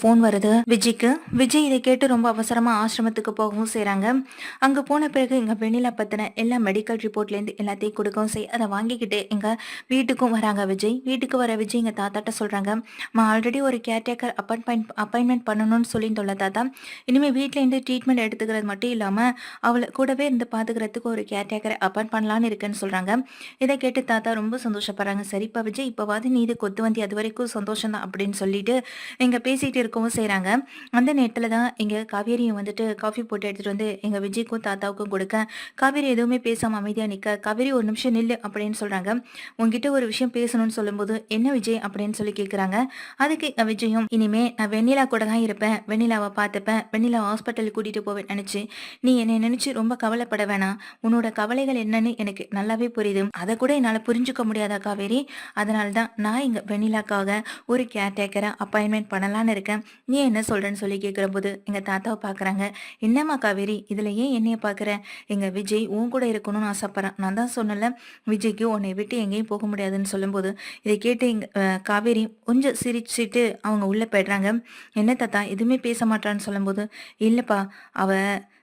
Phone வருது. விஜய்க்கு. விஜய் இதை கேட்டு ரொம்ப அவசரமா ஆசிரமத்துக்கு போகவும் செய்றாங்க. அங்க போன பிறகு எங்க வெண்ணிலா பத்தின எல்லா மெடிக்கல் ரிப்போர்ட்ல இருந்து எல்லாத்தையும் கொடுக்கவும் செய். அதை வாங்கிக்கிட்டு எங்க வீட்டுக்கும் வராங்க விஜய். வீட்டுக்கு வர விஜய் எங்க தாத்தாட்ட சொல்றாங்க நான் ஆல்ரெடி ஒரு கேர்டேக்கர் அப்பாயின்மெண்ட் அப்பாயின்மெண்ட் பண்ணணும்னு சொல்லிட்டு தாத்தா. இனிமே வீட்ல இருந்து ட்ரீட்மெண்ட் எடுத்துக்கிறது மட்டும் இல்லாம அவளை கூடவே இருந்து பாத்துக்கிறதுக்கு ஒரு கேர்டேக்கரை அப்பாயின் பண்ணலான்னு இருக்குன்னு சொல்றாங்க. இதை கேட்டு தாத்தா ரொம்ப சந்தோஷப்படுறாங்க. சரிப்பா விஜய் இப்போவாது நீ இது கொத்து வந்தி அது வரைக்கும் சந்தோஷம் தான் அப்படின்னு சொல்லிட்டு இங்க பேசிட்டு இருக்கவும் செய்கிறாங்க அந்த நேரத்தில் தான் இங்கே காவேரியும் வந்துட்டு காஃபி போட்டு எடுத்துகிட்டு வந்து எங்கள் விஜய்க்கும் தாத்தாவுக்கும் கொடுக்க. காவேரி எதுவுமே பேசாமல் அமைதியாக நிற்க காவேரி ஒரு நிமிஷம் நில்லு அப்படின்னு சொல்கிறாங்க உங்ககிட்ட ஒரு விஷயம் பேசணும்னு சொல்லும்போது என்ன விஜய் அப்படின்னு சொல்லி கேட்குறாங்க அதுக்கு விஜயும் இனிமே நான் வெண்ணிலா கூட தான் இருப்பேன். வெண்ணிலாவை பார்த்துப்பேன். வெண்ணிலா ஹாஸ்பிட்டலுக்கு கூட்டிகிட்டு போவேன் நினச்சி நீ என்னை நினச்சி ரொம்ப கவலைப்பட வேணாம். உன்னோட கவலைகள் என்னன்னு எனக்கு நல்லாவே புரியுது. அதை கூட என்னால் புரிஞ்சுக்க முடியாதா காவேரி? அதனால தான் நான் இங்கே வெண்ணிலாக்காக ஒரு கேர்டேக்கரை அப்பாயின்மெண்ட் பண்ணலான்னு இருக்கேன். நீ என்ன சொல்கிறேன்னு சொல்லி கேட்குறபோது எங்க தாத்தாவை பார்க்குறாங்க. என்னம்மா காவேரி இதுல ஏன் என்னைய பார்க்குற? எங்க விஜய் உன் கூட இருக்கணும்னு ஆசைப்பட்றேன். நான் தான் சொன்னல விஜய்க்கு உன்னை விட்டு எங்கேயும் போக முடியாதுன்னு சொல்லும்போது இதை கேட்டு எங்கள் காவேரி கொஞ்சம் சிரிச்சிட்டு அவங்க உள்ள போயிடுறாங்க. என்ன தாத்தா எதுவுமே பேச மாட்டான்னு சொல்லும்போது இல்லப்பா அவ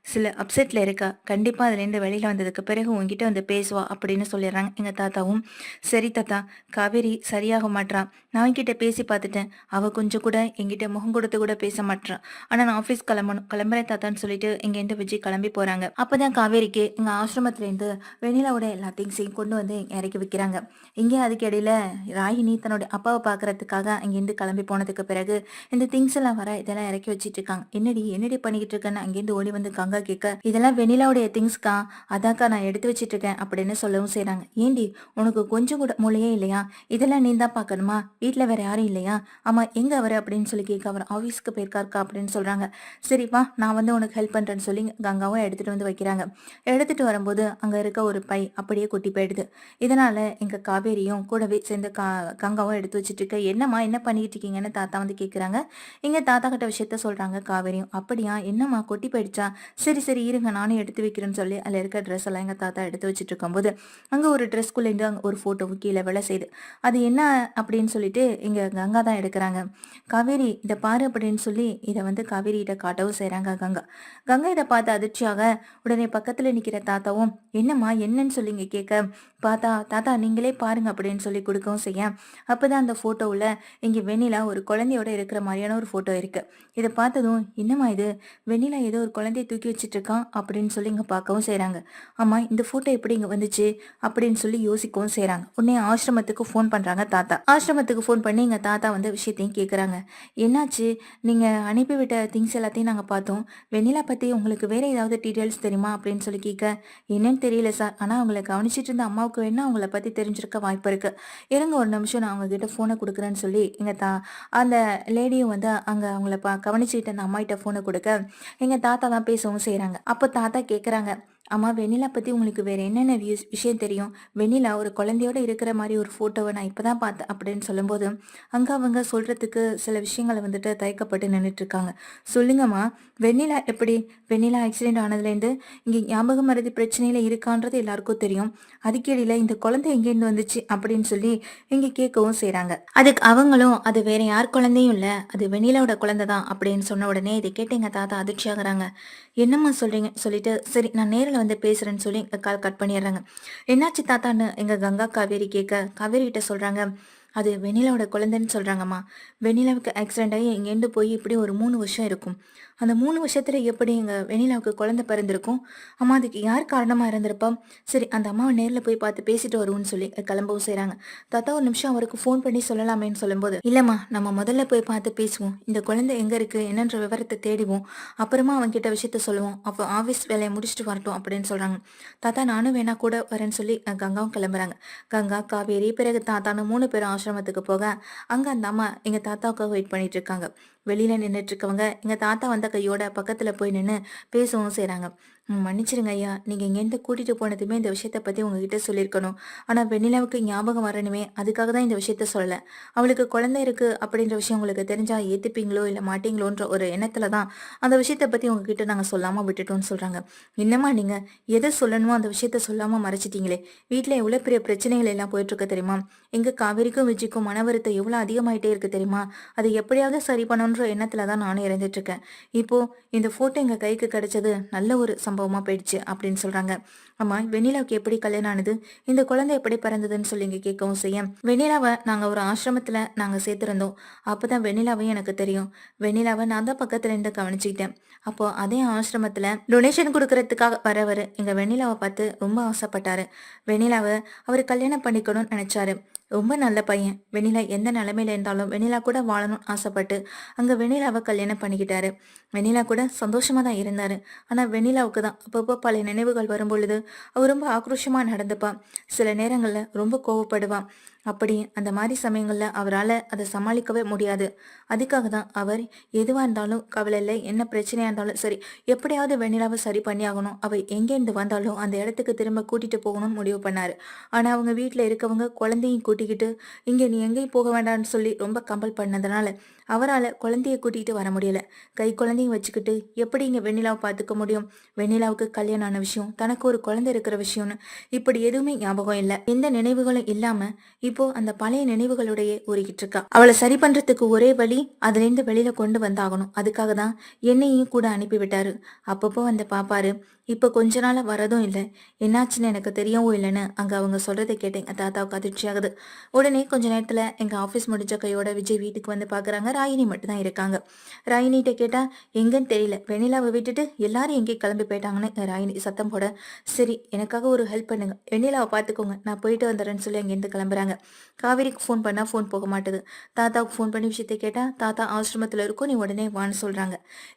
சில அப்செட்டில் இருக்கா? கண்டிப்பாக அதுலேருந்து வெளியில் வந்ததுக்கு பிறகு உங்ககிட்ட வந்து பேசுவா அப்படின்னு சொல்லிடுறாங்க எங்கள் தாத்தாவும். சரி தாத்தா காவேரி சரியாக மாட்றா. நான் அவன்கிட்ட பேசி பார்த்துட்டேன். அவள் கொஞ்சம் கூட எங்கிட்ட முகம் கொடுத்து கூட பேச மாட்டான் ஆனால் நான் ஆஃபீஸ் கிளம்பணும் கிளம்புறேன் தாத்தான்னு சொல்லிட்டு இங்கேருந்து விஜய் கிளம்பி போகிறாங்க அப்போ தான் காவேரிக்கு எங்கள் ஆசிரமத்துலேருந்து வெண்ணிலாவோட எல்லா திங்ஸையும் கொண்டு வந்து இறக்கி வைக்கிறாங்க. இங்கே அதுக்கு இடையில ராகினி தன்னோட அப்பாவை பார்க்கறதுக்காக அங்கேருந்து கிளம்பி போனதுக்கு பிறகு இந்த திங்ஸ் எல்லாம் வர இதெல்லாம் இறக்கி வச்சிட்டு இருக்காங்க. என்னடி என்னடி பண்ணிக்கிட்டு இருக்கேன்னு அங்கேருந்து ஓடி வந்து அவங்க கேட்க இதெல்லாம் வெனிலாவுடைய திங்ஸ்க்கா அதாக்கா நான் எடுத்து வச்சிட்டு இருக்கேன் அப்படின்னு சொல்லவும் செய்யறாங்க ஏண்டி உனக்கு கொஞ்சம் கூட மூளையே இல்லையா? இதெல்லாம் நீ தான் பார்க்கணுமா? வீட்டில் வேற யாரும் இல்லையா? ஆமா எங்க அவர்? அப்படின்னு சொல்லி கேட்க அவர் ஆஃபீஸ்க்கு போயிருக்காருக்கா? அப்படின்னு சொல்றாங்க. சரிப்பா நான் வந்து உனக்கு ஹெல்ப் பண்றேன்னு சொல்லி கங்காவும் எடுத்துட்டு வந்து வைக்கிறாங்க. எடுத்துட்டு வரும்போது அங்க இருக்க ஒரு பை அப்படியே கொட்டி போயிடுது. இதனால எங்க காவேரியும் கூடவே சேர்ந்து கா கங்காவும் எடுத்து வச்சிட்டு இருக்க என்னம்மா என்ன பண்ணிட்டு இருக்கீங்கன்னு தாத்தா வந்து கேக்குறாங்க. இங்க தாத்தா கிட்ட விஷயத்த சொல்றாங்க காவேரியும். அப்படியா என்னம்மா கொட்டி போயிடுச்சா? சரி சரி இருங்க நானும் எடுத்து வைக்கிறேன்னு சொல்லி அதில் இருக்க ட்ரெஸ் எல்லாம் எங்கள் தாத்தா எடுத்து வச்சுட்டு இருக்கும்போது அங்கே ஒரு ட்ரெஸ்க்குள்ளேருந்து இருந்து ஒரு போட்டோவும் கீழே வேலை செய்யுது அது என்ன அப்படின்னு சொல்லிட்டு இங்கே கங்கா தான் எடுக்கிறாங்க. காவேரி இதை பாரு அப்படின்னு சொல்லி இதை வந்து காவேரிகிட்ட காட்டவும் செய்கிறாங்க கங்கா. கங்கா இதை பார்த்து அதிர்ச்சியாக உடனே பக்கத்தில் நிற்கிற தாத்தாவும் என்னம்மா என்னன்னு சொல்லி இங்கே கேட்க பார்த்தா தாத்தா நீங்களே பாருங்க அப்படின்னு சொல்லி கொடுக்கவும் செய்ய அப்பதான் அந்த ஃபோட்டோவில் இங்கே வெண்ணிலா ஒரு குழந்தையோட இருக்கிற மாதிரியான ஒரு ஃபோட்டோ இருக்குது இதை பார்த்ததும் என்னம்மா இது? வெண்ணிலா ஏதோ ஒரு குழந்தைய தூக்கி வச்சுட்டு இருக்கான் அப்படின்னு சொல்லி இங்கே பார்க்கவும் செய்கிறாங்க ஆமா இந்த போட்டோ எப்படி இங்கே வந்துச்சு அப்படின்னு சொல்லி யோசிக்கவும் செய்கிறாங்க உடனே ஆசிரமத்துக்கு ஃபோன் பண்ணுறாங்க தாத்தா. ஆசிரமத்துக்கு ஃபோன் பண்ணி எங்கள் தாத்தா வந்து விஷயத்தையும் கேட்குறாங்க என்னாச்சு? நீங்கள் அனுப்பிவிட்ட திங்ஸ் எல்லாத்தையும் நாங்கள் பார்த்தோம். வெண்ணிலா பற்றி உங்களுக்கு வேற ஏதாவது டீட்டெயில்ஸ் தெரியுமா அப்படின்னு சொல்லி கேட்க என்னன்னு தெரியல சார் ஆனால் அவங்கள கவனிச்சிட்டு இருந்த அம்மாவுக்கு வேணா அவங்கள பற்றி தெரிஞ்சிருக்க வாய்ப்பு இருக்கு. இருங்க ஒரு நிமிஷம் நான் அவங்க கிட்ட கொடுக்குறேன்னு சொல்லி எங்கள் தா அந்த லேடியும் வந்து அங்கே அவங்கள பா கவனிச்சுட்டு அந்த அம்மா கிட்ட கொடுக்க எங்கள் தாத்தா தான் பேசவும் செய்கிறாங்க அப்போ தாத்தா கேக்குறாங்க அம்மா வெண்ணிலா பத்தி உங்களுக்கு வேற என்னென்ன வியூஸ்- விஷயம் தெரியும்? வெண்ணிலா ஒரு குழந்தையோட இருக்கிற மாதிரி ஒரு போட்டோவை நான் இப்பதான் பார்த்தேன் அப்படின்னு சொல்லும்போது அங்க அவங்க சொல்றதுக்கு சில விஷயங்களை வந்துட்டு தயக்கப்பட்டு நின்றுட்டு இருக்காங்க சொல்லுங்கம்மா வெண்ணிலா எப்படி? வெண்ணிலா ஆக்சிடென்ட் ஆனதுலேருந்து இங்கே ஞாபகம் மருதி பிரச்சனையில இருக்கான்றது எல்லாருக்கும் தெரியும். அதுக்கிடையில இந்த குழந்தை எங்கேருந்து வந்துச்சு அப்படின்னு சொல்லி இங்க கேட்கவும் செய்கிறாங்க அதுக்கு அவங்களும் அது வேற யார் குழந்தையும் இல்ல அது வெண்ணிலாவோட குழந்தை தான் அப்படின்னு சொன்ன உடனே இதை கேட்டு எங்க தாத்தா அதிர்ச்சியாகிறாங்க. என்னம்மா சொல்றீங்க? சொல்லிட்டு சரி நான் நேரில் வந்து பேசுறேன்னு சொல்லி கால் கட் பண்ணிடுறாங்க. என்னாச்சு தாத்தான்னு எங்க கங்கா காவேரி கேட்க காவேரி கிட்ட சொல்றாங்க அது வெண்ணிலாவோட குழந்தைன்னு சொல்கிறாங்கம்மா வெண்ணிலாவுக்கு ஆக்சிடென்ட் ஆகி இங்கேருந்து போய் இப்படி ஒரு மூணு வருஷம் இருக்கும். அந்த மூணு வருஷத்தில் எப்படி எங்கள் வெண்ணிலாவுக்கு குழந்தை பிறந்திருக்கும்? அம்மா அதுக்கு யார் காரணமாக இருந்திருப்பா? சரி அந்த அம்மாவை நேரில் போய் பார்த்து பேசிட்டு வருவோம்னு சொல்லி கிளம்பவும் செய்கிறாங்க தாத்தா ஒரு நிமிஷம் அவருக்கு ஃபோன் பண்ணி சொல்லலாமேன்னு சொல்லும்போது இல்லைம்மா நம்ம முதல்ல போய் பார்த்து பேசுவோம். இந்த குழந்தை எங்கே இருக்குது என்னன்ற விவரத்தை தேடிவோம். அப்புறமா அவங்ககிட்ட விஷயத்த சொல்லுவோம். அப்போ ஆஃபீஸ் வேலையை முடிச்சுட்டு வரட்டும் அப்படின்னு சொல்கிறாங்க தாத்தா நானும் வேணா கூட வரேன்னு சொல்லி கங்காவும் கிளம்புறாங்க. கங்கா காவேரி பிறகு தாத்தான்னு மூணு பேரும் ஆசிரமத்துக்கு போக அங்க அந்த அம்மா எங்க தாத்தாவுக்காக வெயிட் பண்ணிட்டு இருக்காங்க வெளியில நின்றுட்டு இருக்கவங்க எங்க தாத்தா வந்த கையோட பக்கத்துல போய் நின்னு பேசவும் செய்யறாங்க ம், ஐயா. நீங்கள் இங்கேருந்து கூட்டிகிட்டு போனதுமே இந்த விஷயத்த பற்றி உங்ககிட்ட சொல்லியிருக்கணும். ஆனால் வெண்ணிலாவுக்கு ஞாபகம் வரணுமே அதுக்காக தான் இந்த விஷயத்த சொல்லலை. அவளுக்கு குழந்தை இருக்குது அப்படின்ற விஷயம் உங்களுக்கு தெரிஞ்சால் ஏற்றுப்பீங்களோ இல்லை மாட்டீங்களோன்ற ஒரு எண்ணத்தில் தான் அந்த விஷயத்தை பற்றி உங்ககிட்ட நாங்கள் சொல்லாமல் விட்டுட்டோம்னு சொல்கிறாங்க என்னம்மா நீங்கள் எதை சொல்லணுமோ அந்த விஷயத்த சொல்லாமல் மறைச்சிட்டீங்களே. வீட்டில் எவ்வளோ பெரிய பிரச்சனைகள் எல்லாம் போயிட்டுருக்கு தெரியுமா? எங்கள் காவேரிக்கும் விஜய்க்கும் மனவருத்தம் எவ்வளோ அதிகமாயிட்டே இருக்குது தெரியுமா? அதை எப்படியாவது சரி பண்ணணுன்ற எண்ணத்தில் தான் நானும் இறந்துட்டு இருக்கேன். இப்போது இந்த ஃபோட்டோ எங்கள் கைக்கு கிடைச்சது நல்ல ஒரு சம்பவமாக போயிடுச்சு அப்படின்னு சொல்கிறாங்க அம்மா வெண்ணிலாவுக்கு எப்படி கல்யாணம் ஆனது? இந்த குழந்தை எப்படி பிறந்ததுன்னு சொல்லி இங்கே கேட்கவும் செய்ய. வெண்ணிலாவை நாங்கள் ஒரு ஆசிரமத்தில் நாங்கள் சேர்த்துருந்தோம். அப்போ தான் வெண்ணிலாவையும் எனக்கு தெரியும். வெண்ணிலாவை நான் தான் பக்கத்துல இருந்து கவனிச்சுக்கிட்டேன். அப்போ அதே ஆசிரமத்தில் டொனேஷன் கொடுக்கறதுக்காக வரவர் எங்கள் வெண்ணிலாவை பார்த்து ரொம்ப ஆசைப்பட்டாரு. வெண்ணிலாவை அவர் கல்யாணம் பண்ணிக்கணும்னு நினச்சாரு. ரொம்ப நல்ல பையன். வெண்ணிலா எந்த நிலமையில இருந்தாலும் வெண்ணிலா கூட வாழணும்னு ஆசைப்பட்டு அங்கே வெண்ணிலாவை கல்யாணம் பண்ணிக்கிட்டாரு. வெண்ணிலா கூட சந்தோஷமா தான் இருந்தாரு. ஆனால் வெண்ணிலாவுக்கு தான் அப்பப்போ பல நினைவுகள் வரும் பொழுது அவ ரொம்ப ஆக்ரோஷமாக நடந்துப்பான் சில நேரங்களில் ரொம்ப கோவப்படுவான் அப்படி அந்த மாதிரி சமயங்களில் அவரால் அதை சமாளிக்கவே முடியாது. அதுக்காக தான் அவர் எதுவாக இருந்தாலும் கவலை இல்லை என்ன பிரச்சனையாக இருந்தாலும் சரி எப்படியாவது வெண்ணிலாவை சரி பண்ணி ஆகணும். அவள் எங்கேருந்து வந்தாலும் அந்த இடத்துக்கு திரும்ப கூட்டிகிட்டு போகணும்னு முடிவு பண்ணார். ஆனால் அவங்க வீட்டில் இருக்கவங்க குழந்தையும் கூட்டிக்கிட்டு இங்கே நீ எங்கேயும் போக வேண்டாம்னு சொல்லி ரொம்ப கம்பல் பண்ணதுனால அவரால் குழந்தைய கூட்டிகிட்டு வர முடியல. கை குழந்தையும் வச்சுக்கிட்டு எப்படி இங்கே வெண்ணிலாவை பார்த்துக்க முடியும்? வெண்ணிலாவுக்கு கல்யாணம் ஆன விஷயம் தனக்கு ஒரு குழந்தை இருக்கிற விஷயம்னு இப்படி எதுவுமே ஞாபகம் இல்லை. எந்த நினைவுகளும் இல்லாம இப்போ அந்த பழைய நினைவுகளுடைய ஊறிக்கிட்டு இருக்கா. அவளை சரி பண்றதுக்கு ஒரே வழி அதுலேருந்து வெளியில் வெளியில கொண்டு வந்தாகணும். அதுக்காக தான் என்னையும் கூட அனுப்பி விட்டாரு அப்பப்போ வந்து பாப்பாரு இப்போ கொஞ்ச நாளா வரதும் இல்லை. என்னாச்சுன்னு எனக்கு தெரியவும் இல்லைன்னு அங்கே அவங்க சொல்கிறத கேட்டு எங்கள் தாத்தாவுக்கு அதிர்ச்சி ஆகுது. உடனே கொஞ்ச நேரத்தில் எங்கள் ஆஃபீஸ் முடிஞ்ச கையோட விஜய் வீட்டுக்கு வந்து பார்க்குறாங்க ராயினி மட்டும்தான் இருக்காங்க. ராயினிகிட்ட கேட்டால் எங்கன்னு தெரியல. வெண்ணிலாவை விட்டுட்டு எல்லாரும் எங்கே கிளம்பி போயிட்டாங்கன்னு? ராயினி சத்தம் போட சரி எனக்காக ஒரு ஹெல்ப் பண்ணுங்க. வெண்ணிலாவை பார்த்துக்கோங்க நான் போயிட்டு வந்துடுறேன்னு சொல்லி அங்கேருந்து கிளம்புறாங்க. காவேரிக்கு ஃபோன் பண்ணால் ஃபோன் போக மாட்டுது. தாத்தாவுக்கு ஃபோன் பண்ணி விஷயத்தை கேட்டால் தாத்தா ஆசிரமத்தில் இருக்கும். நீ உடனே வான்னு சொல்கிறாங்க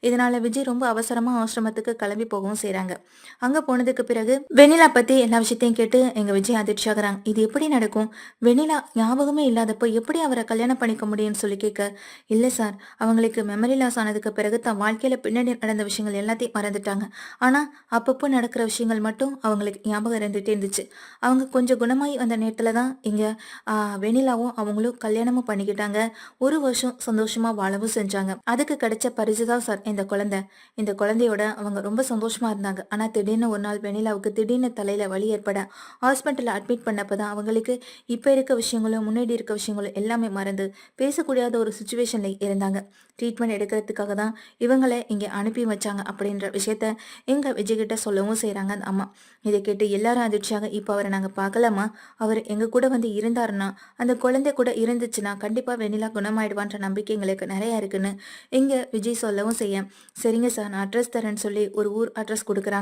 இதனால விஜய் ரொம்ப அவசரமாக ஆசிரமத்துக்கு கிளம்பி போகவும் செய்கிறாங்க அங்க போனதுக்கு பிறகு வெண்ணிலா பத்தி எல்லா விஷயத்தையும் கேட்டு எங்க விஜய் அதிர்ச்சி ஆகுறாங்க இது எப்படி நடக்கும்? வெண்ணிலா ஞாபகமே இல்லாதப்போ எப்படி அவரை கல்யாணம் பண்ணிக்க முடியும்னு சொல்லி கேட்க இல்ல சார் அவங்களுக்கு மெமரி லாஸ் ஆனதுக்கு பிறகு தன் வாழ்க்கையில பின்னாடி நடந்த விஷயங்கள் எல்லாத்தையும் மறந்துட்டாங்க. ஆனா அப்பப்போ நடக்கிற விஷயங்கள் மட்டும் அவங்களுக்கு ஞாபகம் இருந்துட்டே இருந்துச்சு. அவங்க கொஞ்சம் குணமாயி வந்த நேரத்துல தான் இங்க ஆஹ், வெண்ணிலாவும் அவங்களும் கல்யாணமும் பண்ணிக்கிட்டாங்க. ஒரு வருஷம் சந்தோஷமா வாழவும் செஞ்சாங்க. அதுக்கு கிடைச்ச பரிசு தான் சார் இந்த குழந்தை. இந்த குழந்தையோட அவங்க ரொம்ப சந்தோஷமா இருந்தாங்க. ஆனால் திடீர்னு ஒரு நாள் வெண்ணிலாவுக்கு திடீர்னு தலையில் வலி ஏற்பட ஹாஸ்பிட்டலில் அட்மிட் பண்ணப்போ தான் அவங்களுக்கு இப்போ இருக்க விஷயங்களும் முன்னாடி இருக்க விஷயங்களும் எல்லாமே மறந்து பேசக்கூடாத ஒரு சுச்சுவேஷனில் இருந்தாங்க. ட்ரீட்மெண்ட் எடுக்கிறதுக்காக தான் இவங்களை இங்கே அனுப்பி வச்சாங்க அப்படின்ற விஷயத்த எங்கள் விஜய்கிட்ட சொல்லவும் செய்கிறாங்க அந்த அம்மா. இதை கேட்டு எல்லாரும் அதிர்ச்சியாக இப்போ அவரை நாங்கள் பார்க்கலாமா அவர் எங்கள் கூட வந்து இருந்தாருன்னா அந்த குழந்தை கூட இருந்துச்சுன்னா கண்டிப்பாக வெண்ணிலா குணமாயிடுவான்ற நம்பிக்கை எங்களுக்கு நிறையா இருக்குன்னு இங்கே விஜய் சொல்லவும் செய்ய. சரிங்க சார் நான் அட்ரஸ் தரேன்னு சொல்லி ஒரு ஊர் அட்ரஸ் கொடுக்குறாங்க.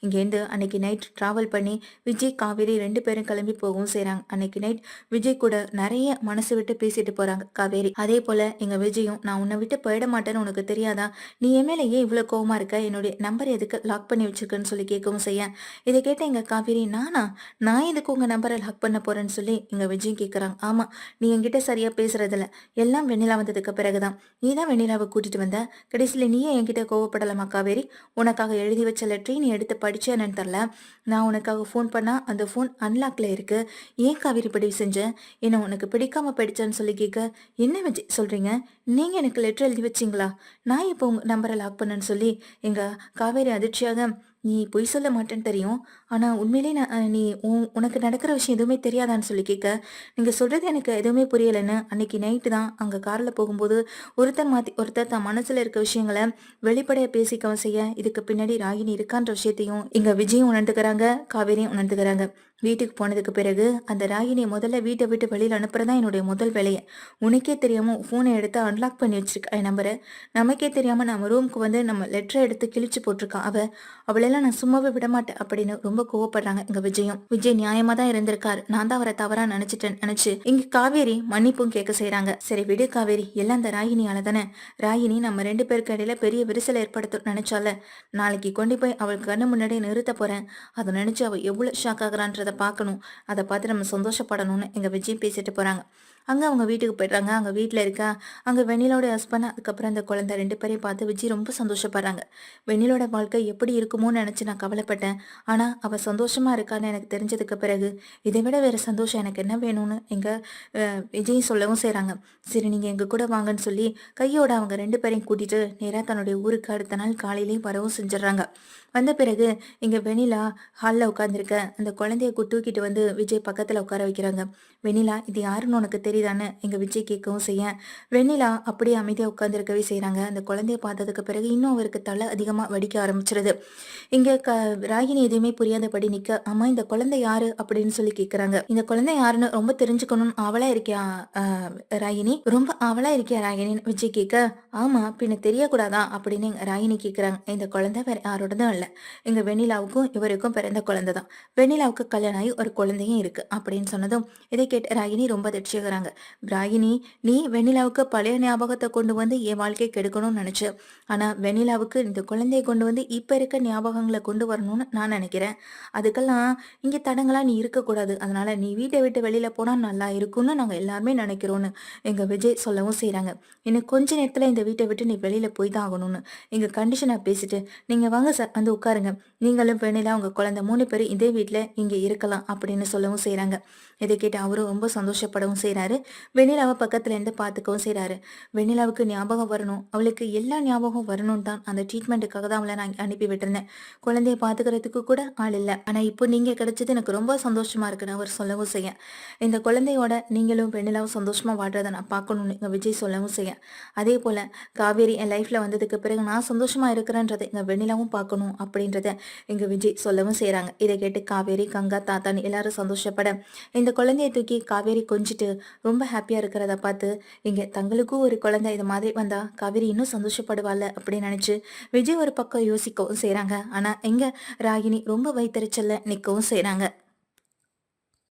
இங்கேருந்து அன்னைக்கு நைட் ட்ராவல் பண்ணி விஜய் காவேரி ரெண்டு பேரும் கிளம்பி போகவும் செய்றாங்க. அன்னைக்கு நைட் விஜய் கூட நிறைய மனசு விட்டு பேசிட்டு போறாங்க காவேரி. அதே போல எங்க விஜயும் நான் உன்னை விட்டு போயிட மாட்டேன்னு உனக்கு தெரியாதா? நீ என் மேலே ஏன் இவ்வளவு கோவமா இருக்க? என்னுடைய நம்பர் எதுக்கு லாக் பண்ணி வச்சிருக்கன்னு சொல்லி கேட்கவும் செய்ய இதை கேட்ட எங்க காவேரி நானா? நான் எதுக்கு உங்க நம்பரை லாக் பண்ண போறேன்னு சொல்லி எங்க விஜயும் கேட்குறாங்க. ஆமா நீ என்கிட்ட சரியா பேசுறதில்ல. எல்லாம் வெண்ணிலா வந்ததுக்கு பிறகுதான். நீ தான் வெண்ணிலாவை கூட்டிட்டு வந்த. கடைசியில் நீயே என்கிட்ட கோவப்படலாமா காவேரி? உனக்காக எழுதி வச்ச லெட்ரி நீ எடுத்து படிச்சேன்னு தெரில நான் உனக்காக ஃபோன் பண்ணால் அந்த ஃபோன் அன்லாக்ல இருக்கு. ஏன் காவேரி இப்படி செஞ்சேன் என்ன உனக்கு பிடிக்காம படிச்சேன்னு சொல்லி கேட்க என்ன வச்சு சொல்றீங்க? நீங்க எனக்கு லெட்டர் எழுதி வச்சீங்களா? நான் இப்போ உங்க நம்பரை லாக் பண்ணேன்னு சொல்லி எங்க காவேரி அதிர்ச்சியாக நீ பொய் சொல்ல மாட்டேன்னு தெரியும். ஆனா உண்மையிலே நான் நீ உன்- உனக்கு நடக்கிற விஷயம் எதுவுமே தெரியாதான்னு சொல்லி கேட்க நீங்க சொல்றது எனக்கு எதுவுமே புரியலைன்னு அன்னைக்கு நைட்டு தான் அங்க கார்ல போகும்போது ஒருத்தர் மாத்தி ஒருத்தர் தன் மனசுல இருக்க விஷயங்களை வெளிப்படையா பேசிக்கவும் செய்ய இதுக்கு பின்னாடி ராகினி இருக்கான்ற விஷயத்தையும் இங்க விஜயும் உணர்ந்துக்கிறாங்க காவேரியும் உணர்ந்துக்கிறாங்க. வீட்டுக்கு போனதுக்கு பிறகு அந்த ராகினியை முதல்ல வீட்டை விட்டு வெளியில் அனுப்புறதா என்னுடைய முதல் வேலையை உனக்கே தெரியாமல் ஃபோனை எடுத்து அன்லாக் பண்ணி வச்சிருக்கா என் நம்பரை நமக்கே தெரியாமல் நம்ம ரூமுக்கு வந்து நம்ம லெட்டரை எடுத்து கிழிச்சு போட்டிருக்கா. அவ அவளெல்லாம் நான் சும்மாவே விட மாட்டேன் அப்படின்னு ரொம்ப கோவப்படுறாங்க இங்கே விஜயும். விஜய் நியாயமா தான் இருந்திருக்காரு. நான் தான் அவரை தவறா நினைச்சிட்டேன். நினைச்சு இங்க காவேரி மன்னிப்பும் கேட்க செய்கிறாங்க சரி விடு காவேரி எல்லாம் அந்த ராகினியால தானே. ராகினி நம்ம ரெண்டு பேருக்கு இடையில பெரிய விரிசலை ஏற்படுத்தும் நினைச்சால. நாளைக்கு கொண்டு போய் அவள் கண்ணு முன்னாடி நிறுத்த போறேன். அதை நினைச்சு அவள் எவ்வளவு ஷாக் ஆகுறான்றத பார்க்கணும் அதை பார்த்து நம்ம சந்தோஷப்படணும்னு எங்கள் விஜய் பேசிட்டு போகிறாங்க அங்கே அவங்க வீட்டுக்கு போயிடுறாங்க. அங்கே வீட்டில் இருக்கா அங்கே வெண்ணிலோட ஹஸ்பண்ட் அதுக்கப்புறம் அந்த குழந்தை ரெண்டு பேரையும் பார்த்து விஜய் ரொம்ப சந்தோஷப்படுறாங்க. வெண்ணிலோட வாழ்க்கை எப்படி இருக்குமோன்னு நினச்சி நான் கவலைப்பட்டேன். ஆனால் அவள் சந்தோஷமாக இருக்கான்னு எனக்கு தெரிஞ்சதுக்கு பிறகு இதை விட வேறு சந்தோஷம் எனக்கு என்ன வேணும்னு எங்கள் விஜய் சொல்லவும் செய்கிறாங்க சரி நீங்கள் எங்கள் கூட வாங்கன்னு சொல்லி கையோட அவங்க ரெண்டு பேரையும் கூட்டிகிட்டு நேராக தன்னுடைய ஊருக்கு அடுத்த நாள் காலையிலேயும் வரவும் செஞ்சிடறாங்க. வந்த பிறகு இங்கே வெண்ணிலா ஹாலில் உட்காந்துருக்க அந்த குழந்தைய தூக்கிட்டு வந்து விஜய் பக்கத்தில் உட்கார வைக்கிறாங்க. வெண்ணிலா இது யாருன்னு உனக்கு தெரியுதான்னு எங்கள் விஜய் கேட்கவும் செய்ய வெண்ணிலா அப்படியே அமைதியாக உட்காந்துருக்கவே செய்கிறாங்க அந்த குழந்தைய பார்த்ததுக்கு பிறகு இன்னும் அவருக்கு தலை அதிகமாக வடிக்க ஆரம்பிச்சிருது. இங்கே க ராகினி எதுவுமே புரியாதபடி நிற்க அம்மா இந்த குழந்தை யாரு அப்படின்னு சொல்லி கேட்குறாங்க இந்த குழந்தை யாருன்னு ரொம்ப தெரிஞ்சுக்கணும்னு ஆவலாக இருக்கியா ராகினி? ரொம்ப ஆவலாக இருக்கியா ராகினின்னு விஜய் கேட்க ஆமாம் பின்ன தெரியக்கூடாதா அப்படின்னு ராகினி கேட்குறாங்க இந்த குழந்தை வேற யாரோடதும் இல்லை. எங்க வெண்ணிலாவுக்கும் இவருக்கும் பிறந்த குழந்தை தான். வெண்ணிலாவுக்கு கல்யாணம் ஆகி ஒரு குழந்தையும் இருக்கு அப்படின்னு சொன்னதும் இதை கேட்டு ராகினி ரொம்ப தட்சிக்கிறாங்க ராகினி நீ வெண்ணிலாவுக்கு பழைய ஞாபகத்தை கொண்டு வந்து என் வாழ்க்கையை கெடுக்கணும்னு நினைச்ச. ஆனா வெண்ணிலாவுக்கு இந்த குழந்தையை கொண்டு வந்து இப்ப இருக்க ஞாபகங்களை கொண்டு வரணும்னு நான் நினைக்கிறேன். அதுக்கெல்லாம் இங்க தடங்களா நீ இருக்கக்கூடாது. அதனால நீ வீட்டை விட்டு வெளியில போனா நல்லா இருக்கும்னு நாங்க எல்லாருமே நினைக்கிறோன்னு எங்க விஜய் சொல்லவும் செய்யறாங்க இன்னும் கொஞ்ச நேரத்துல இந்த வீட்டை விட்டு நீ வெளியில போய் தான் ஆகணும்னு எங்க கண்டிஷனை பேசிட்டு நீங்க வாங்க சார் வந்து உட்காருங்க. நீங்களும் வெண்ணிலா உங்க குழந்தை மூணு பேரும் இதே வீட்டில் இங்க இருக்கலாம் அப்படின்னு சொல்லவும் செய்கிறாங்க இதை கேட்டு அவரும் ரொம்ப சந்தோஷப்படவும் செய்கிறாரு வெண்ணிலாவை பக்கத்துல இருந்து பார்த்துக்கவும் செய்கிறாரு வெண்ணிலாவுக்கு ஞாபகம் வரணும். அவளுக்கு எல்லா ஞாபகம் வரணும் தான் அந்த ட்ரீட்மெண்ட்டுக்காக தான் அவளை நான் அனுப்பி விட்டுருந்தேன். குழந்தைய பாத்துக்கிறதுக்கு கூட ஆள் இல்லை. ஆனா இப்போ நீங்க கிடைச்சது எனக்கு ரொம்ப சந்தோஷமா இருக்குன்னு அவர் சொல்லவும் செய்ய. இந்த குழந்தையோட நீங்களும் வெண்ணிலாவும் சந்தோஷமா வாழ்றதை நான் பார்க்கணும்னு எங்கள் விஜய் சொல்லவும் செய்ய. அதே போல காவேரி என் லைஃப்ல வந்ததுக்கு பிறகு நான் சந்தோஷமா இருக்கிறேன்றதை எங்க வெண்ணிலாவும் பார்க்கணும். அப்படின்றத எங்க விஜய் சொல்லவும் செய்கிறாங்க இதை கேட்டு காவேரி கங்கா தாத்தான்னு எல்லாரும் சந்தோஷப்பட. இந்த குழந்தையை தூக்கி காவேரி கொஞ்சிட்டு ரொம்ப ஹாப்பியா இருக்கிறத பார்த்து இங்க தங்களுக்கும் ஒரு குழந்தை இது மாதிரி வந்தா காவேரி இன்னும் சந்தோஷப்படுவாள் அப்படின்னு நினைச்சு விஜய் ஒரு பக்கம் யோசிக்கவும் செய்கிறாங்க ஆனா எங்க ராகினி ரொம்ப வைத்தறிச்சல்ல நிற்கவும் செய்கிறாங்க